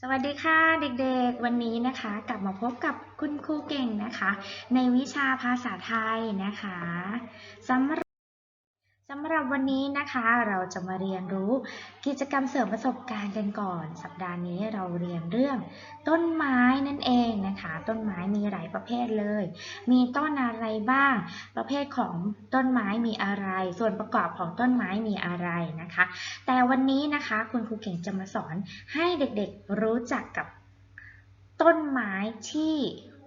สวัสดีค่ะเด็กๆ วันนี้นะคะกลับมาพบกับคุณครูเก่งนะคะ ในวิชาภาษาไทยนะคะสำหรับ สำหรับวันนี้นะคะเราจะมาเรียนรู้กิจกรรมเสริมประสบการณ์กันก่อน สัปดาห์นี้เราเรียนเรื่อง ต้นไม้นั่นเองนะคะ ต้นไม้มีหลายประเภทเลย มีต้นอะไรบ้าง ประเภทของต้นไม้มีอะไร ส่วนประกอบของต้นไม้มีอะไรนะคะ แต่วันนี้นะคะคุณครูเก่งจะมาสอนให้เด็กๆรู้จักกับต้นไม้ที่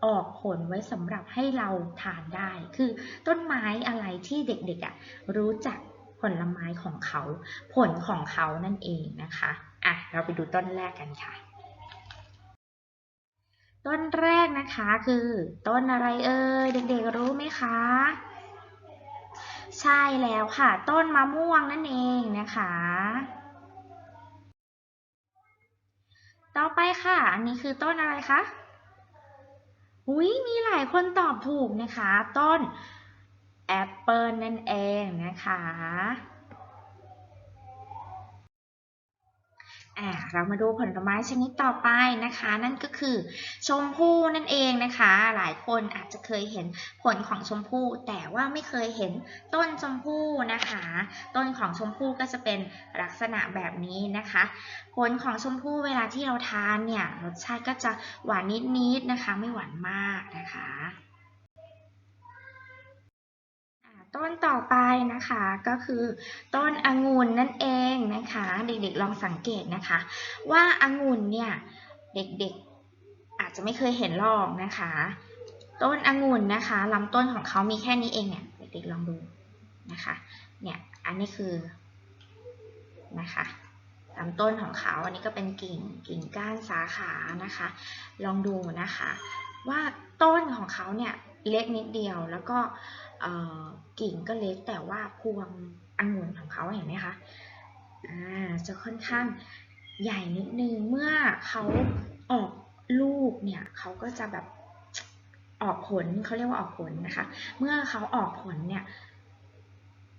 ออกผลไว้สำหรับให้เราทานได้ คือต้นไม้อะไรที่เด็กๆอะรู้จักผลไม้ของเขา ผลของเขานั่นเองนะคะอะเราไปดูต้นแรกกันค่ะ ต้นแรกนะคะคือ ต้นอะไรเอ่ยเด็กๆรู้ไหมคะ ใช่แล้วค่ะ ต้นมะม่วงนั่นเองนะคะต่อไปค่ะ อันนี้คือต้นอะไรคะ อุ้ยมีหลายคนตอบถูกนะคะ ต้นแอปเปิลนั่นเองนะคะ อ่าเรามาดูผลไม้ชนิดต่อไปนะคะ นั่นก็คือชมพู่นั่นเองนะคะ หลายคนอาจจะเคยเห็นผลของชมพู่ แต่ว่าไม่เคยเห็นต้นชมพู่นะคะ ต้นของชมพู่ก็จะเป็นลักษณะแบบนี้นะคะ ผลของชมพู่เวลาที่เราทานเนี่ยรสชาติก็จะหวานนิดๆนะคะ ไม่หวานมากนะคะอ่า ต้นต่อไปนะคะก็คือต้นองุ่นนั่นเองนะคะ เด็กๆลองสังเกตนะคะ ว่าองุ่นเนี่ยเด็กๆอาจจะไม่เคยเห็นหรอกนะคะ ต้นองุ่นนะคะลำต้นของเขามีแค่นี้เองเนี่ยเด็กๆลองดูนะคะเนี่ยอันนี้คือนะคะลำต้นของเขาอันนี้ก็เป็นกิ่งกิ่งก้านสาขานะคะ ลองดูนะคะ ว่าต้นของเขาเนี่ยเล็กนิดเดียวแล้วก็ กิ่งก็เล็กแต่ว่าพวงองุ่นของเขาเห็นไหมคะจะค่อนข้างใหญ่นิดนึง เมื่อเขาออกลูกเนี่ยเขาก็จะแบบออกผลเขาเรียกว่าออกผลนะคะ เมื่อเขาออกผลเนี่ย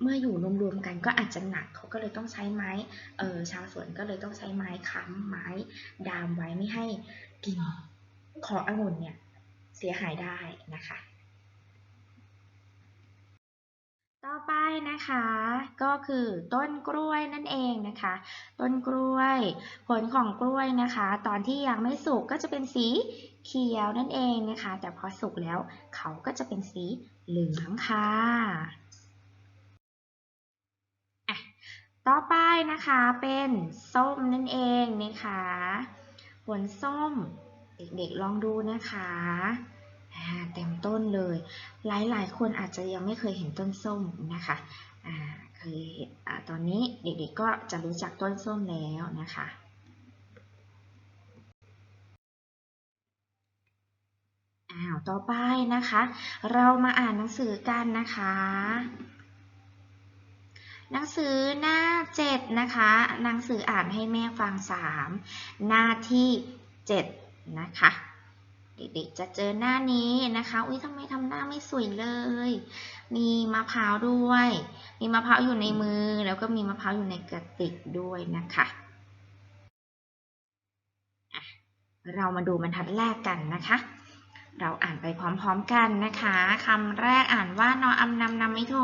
เมื่ออยู่รวมๆกันก็อาจจะหนักเขาก็เลยต้องใช้ไม้เออชาวสวนก็เลยต้องใช้ไม้ค้ำไม้ดามไว้ไม่ให้กิ่งขององุ่นเนี่ยเสียหายได้นะคะ ต่อไปนะคะก็คือต้นกล้วยนั่นเองนะคะ ต้นกล้วย ผลของกล้วยนะคะ ตอนที่ยังไม่สุกก็จะเป็นสีเขียวนั่นเองนะคะ แต่พอสุกแล้วเขาก็จะเป็นสีเหลืองค่ะต่อไปนะคะเป็นส้มนั่นเองนะคะ ผลส้มเด็กๆลองดูนะคะ เต็มต้นเลย หลายๆ คนอาจจะยังไม่เคยเห็นต้นส้มนะคะเคยเห็นอ่าตอนนี้เด็กๆก็จะรู้จักต้นส้มแล้วนะคะอ้าวต่อไปนะคะ เรามาอ่านหนังสือกันนะคะ หนังสือหน้า7นะคะ หนังสืออ่านให้แม่ฟัง3หน้าที่7นะคะ เด็กๆจะเจอหน้านี้นะคะ อุ้ยทำไมทำหน้าไม่สวยเลย มีมะพร้าวด้วย มีมะพร้าวอยู่ในมือ แล้วก็มีมะพร้าวอยู่ในกระติกด้วยนะคะ เรามาดูบรรทัดแรกกันนะคะ เราอ่านไปพร้อมๆกันนะคะ คำแรกอ่านว่านออำนำนำไม่โท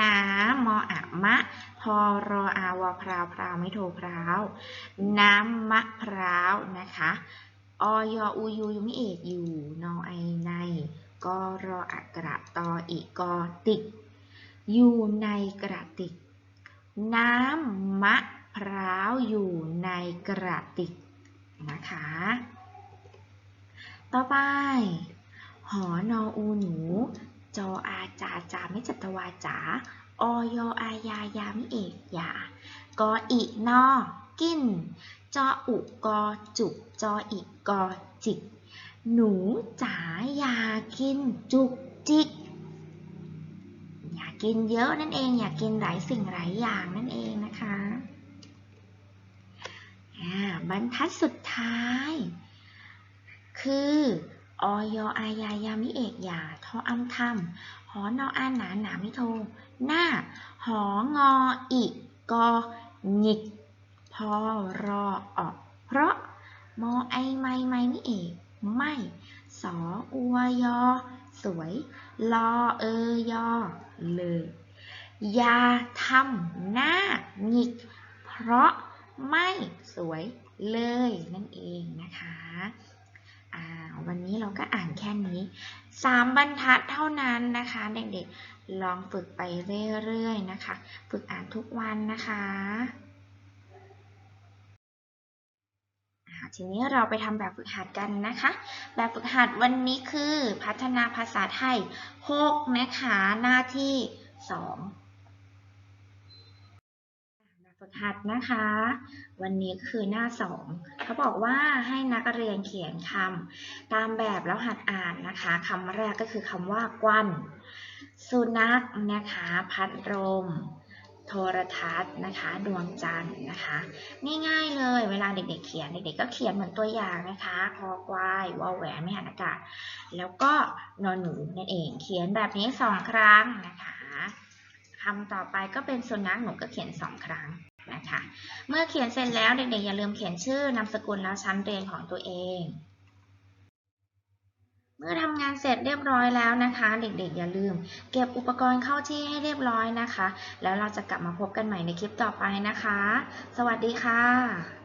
นามออะมะ พอรออาวพราวพราวไม่โทพราว น้ำมะพร้าวนะคะ ออยอูยูยูมิเอกอยู่นอไอในกอรออักระตออีกอติก อยู่ในกระติก น้ำมะพร้าวอยู่ในกระติกนะคะ ต่อไป หอนออูหนู จออาจาจาไม่จัตวาจาออยออายายามิเอกยากออีนอกิน จออุกอจุก จออีกอจิก หนูจ๋าอยากินจุกจิก อยากกินเยอะนั่นเอง อยากกินหลายสิ่งหลายอย่างนั่นเองนะคะบรรทัดสุดท้าย คือออยอายายามิเอกยาทออัมทำหอนออาหนาหนาม่โท หน้า หองออีกอหงิก พอรออเพราะมอไอไม่ไม่นี่เองไม่สออัวยอ สวยลอเอยอ เลยอย่าทำหน้าหงิก เพราะไม่สวยเลยนั่นเองนะคะอ่าวันนี้เราก็อ่านแค่นี้สามบรรทัดเท่านั้นนะคะ เด็กๆ ลองฝึกไปเรื่อยๆนะคะ ฝึกอ่านทุกวันนะคะอ่า ทีนี้เราไปทำแบบฝึกหัดกันนะคะ แบบฝึกหัดวันนี้คือพัฒนาภาษาไทย 6 นะคะหน้าที่ 2 แบบฝึกหัดนะคะ วันนี้คือหน้า 2 เขาบอกว่าให้นักเรียนเขียนคำตามแบบแล้วหัดอ่านนะคะคำแรกก็คือคำว่ากวัน สุนัขนะคะ พัดลม โทรทัศน์นะคะ ดวงจันทร์นะคะง่ายๆเลยเวลาเด็กๆเขียนเด็กๆก็เขียนเหมือนตัวอย่างนะคะคอควายวอแหวนไม่หันอากาศ แล้วก็นอนหนูนั่นเองเขียนแบบนี้สองครั้งนะคะคำต่อไปก็เป็นสุนัขหนูก็เขียนสองครั้งนะคะ เมื่อเขียนเสร็จแล้วเด็กๆอย่าลืมเขียนชื่อนามสกุลแล้วชั้นเรียนของตัวเอง เมื่อทำงานเสร็จเรียบร้อยแล้วนะคะ เด็กๆ อย่าลืม เก็บอุปกรณ์เข้าที่ให้เรียบร้อยนะคะ แล้วเราจะกลับมาพบกันใหม่ในคลิปต่อไปนะคะ สวัสดีค่ะ